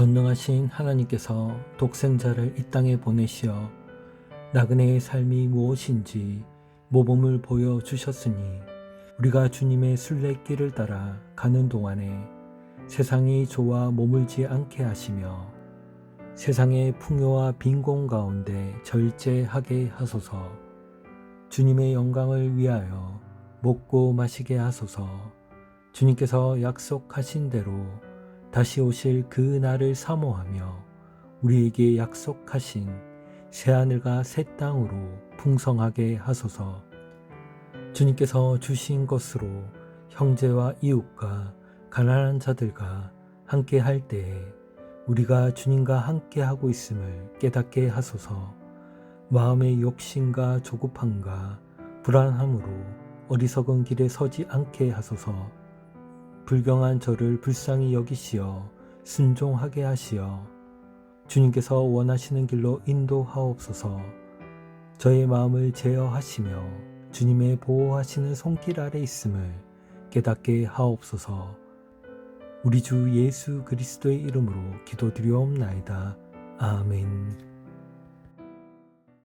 전능하신 하나님께서 독생자를 이 땅에 보내시어 나그네의 삶이 무엇인지 모범을 보여주셨으니 우리가 주님의 순례길을 따라 가는 동안에 세상이 좋아 머물지 않게 하시며 세상의 풍요와 빈곤 가운데 절제하게 하소서. 주님의 영광을 위하여 먹고 마시게 하소서. 주님께서 약속하신 대로 다시 오실 그 날을 사모하며 우리에게 약속하신 새하늘과 새 땅으로 풍성하게 하소서. 주님께서 주신 것으로 형제와 이웃과 가난한 자들과 함께 할 때에 우리가 주님과 함께 하고 있음을 깨닫게 하소서. 마음의 욕심과 조급함과 불안함으로 어리석은 길에 서지 않게 하소서 불경한 저를 불쌍히 여기시어 순종하게 하시어 주님께서 원하시는 길로 인도하옵소서 저의 마음을 제어하시며 주님의 보호하시는 손길 아래 있음을 깨닫게 하옵소서 우리 주 예수 그리스도의 이름으로 기도드리옵나이다. 아멘.